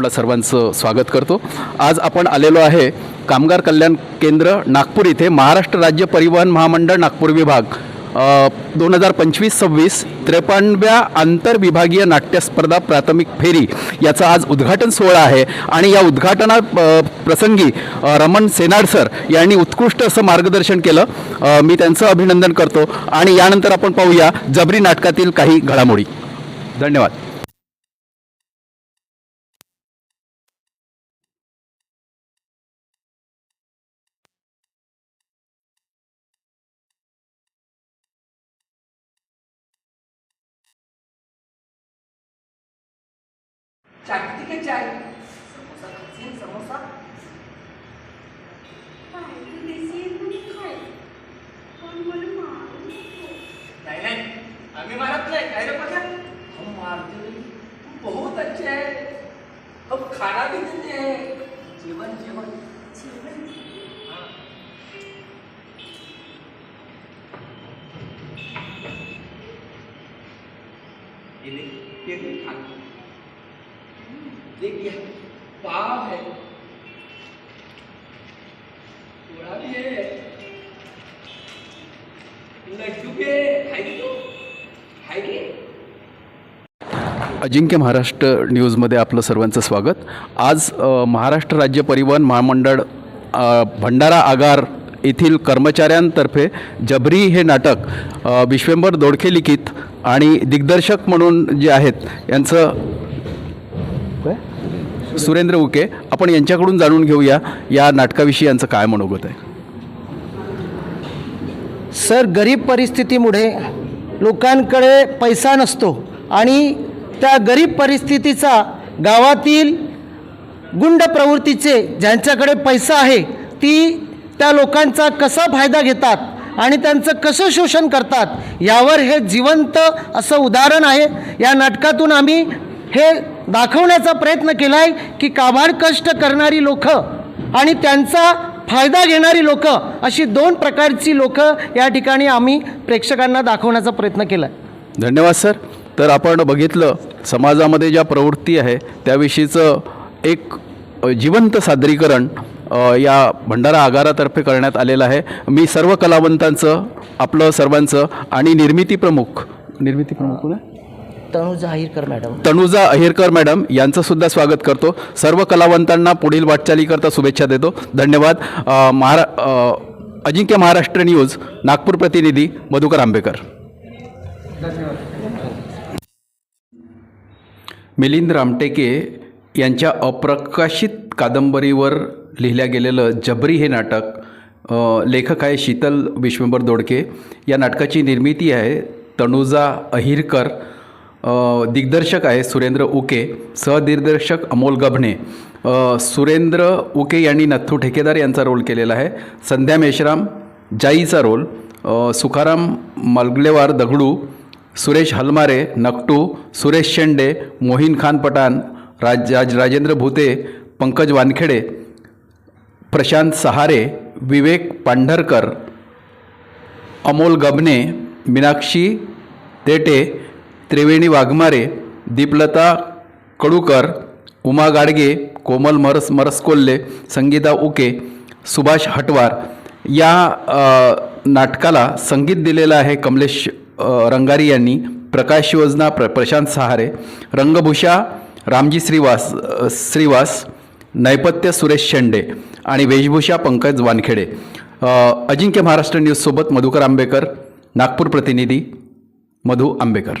आपलं सर्वांचं स्वागत करतो. आज आपण आलेलो आहे कामगार कल्याण केंद्र नागपूर इथे महाराष्ट्र राज्य परिवहन महामंडळ नागपूर विभाग. दोन हजार पंचवीस सव्वीस त्रेपन्नव्या आंतरविभागीय नाट्यस्पर्धा प्राथमिक फेरी याचा आज उद्घाटन सोहळा आहे. आणि या उद्घाटना प्रसंगी रमण सेनाड सर यांनी उत्कृष्ट असं मार्गदर्शन केलं. मी त्यांचं अभिनंदन करतो. आणि यानंतर आपण पाहूया जबरी नाटकातील काही घडामोडी. धन्यवाद. किती के चाय। समोसा खाशील समोसा। नहीं नहीं. हमें मारत नहीं. कह रहे पता हम मारते नहीं तुम बहुत अच्छे हैं हम खाना भी देते हैं. जीवन जीवन हाँ। ये देख ये देख खा देखिए पाव है। थोड़ा भी है। लड्डू के खाएगी तो खाएगी अजिंक्य महाराष्ट्र न्यूजमध्ये आपलं सर्वांचं स्वागत. आज महाराष्ट्र राज्य परिवहन महामंडळ भंडारा आगार येथील कर्मचाऱ्यांतर्फे जबरी हे नाटक अ, विश्वेंबर दोडके लिखित आणि दिग्दर्शक म्हणून जे आहेत यांचं काय? सुरेंद्र उके आपण यांच्याकडून जाणून घेऊया या नाटकाविषयी यांचं काय मनोगत आहे सर गरीब परिस्थितीमुळे लोकांकडे पैसा नसतो आणि त्या गरीब परिस्थितीचा गावातील गुंड प्रवृत्तीचे ज्यांच्याकडे पैसा आहे ती त्या लोकांचा कसा फायदा घेतात आणि त्यांचं कसं शोषण करतात यावर हे जिवंत असं उदाहरण आहे या नाटकातून आम्ही हे दाखवण्याचा प्रयत्न केला आहे की काबाड कष्ट करणारी लोकं आणि त्यांचा फायदा घेणारी लोकं अशी दोन प्रकारची लोकं या ठिकाणी आम्ही प्रेक्षकांना दाखवण्याचा प्रयत्न केला आहे धन्यवाद सर. तर आपण बघितलं समाजामध्ये ज्या प्रवृत्ती आहे त्याविषयीचं एक जिवंत सादरीकरण या भंडारा आगारातर्फे करण्यात आलेलं आहे. मी सर्व कलावंतांचं आपलं सर्वांचं आणि निर्मिती प्रमुख निर्मिती प्रमुख तनुजा अहिरकर मॅडम. तनुजा अहिरकर मॅडम यांचं सुद्धा स्वागत करतो. सर्व कलावंतांना पुढील वाटचालीकरता शुभेच्छा देतो. धन्यवाद. महारा अजिंक्य महाराष्ट्र न्यूज नागपूर प्रतिनिधी मधुकर आंबेकर. मिलिंद रामटेके यांच्या अप्रकाशित कादंबरीवर लिहिल्या गेलेलं जबरी हे नाटक लेखक आहे शीतल विश्वंभर दोडके. या नाटकाची निर्मिती आहे तनुजा अहिरकर. दिग्दर्शक आहे सुरेंद्र उके सहदिग्दर्शक अमोल गभणे. सुरेंद्र उके यांनी नथू ठेकेदार यांचा रोल केलेला आहे. संध्या मेश्राम जाईचा रोल. सुखाराम मलगलेवार दगडू सुरेश हलमारे नकटू सुरेश शेंडे मोहिन खान पठाण राज राज राजेंद्र भुते पंकज वानखेडे प्रशांत सहारे विवेक पांढरकर अमोल गबने मीनाक्षी तेटे त्रिवेणी वाघमारे दीपलता कडूकर उमा गाडगे कोमल मरस मरसकोल्हे संगीता उके सुभाष हटवार या नाटकाला संगीत दिलेलं आहे कमलेश रंगारी यांनी प्रकाश योजना प्र प्रशांत सहारे रंगभूषा रामजी श्रीवास श्रीवास नैपथ्य सुरेश शेंडे आणि वेशभूषा पंकज वानखेडे. अजिंक्य महाराष्ट्र न्यूजसोबत मधुकर आंबेकर नागपूर प्रतिनिधी मधु आंबेकर.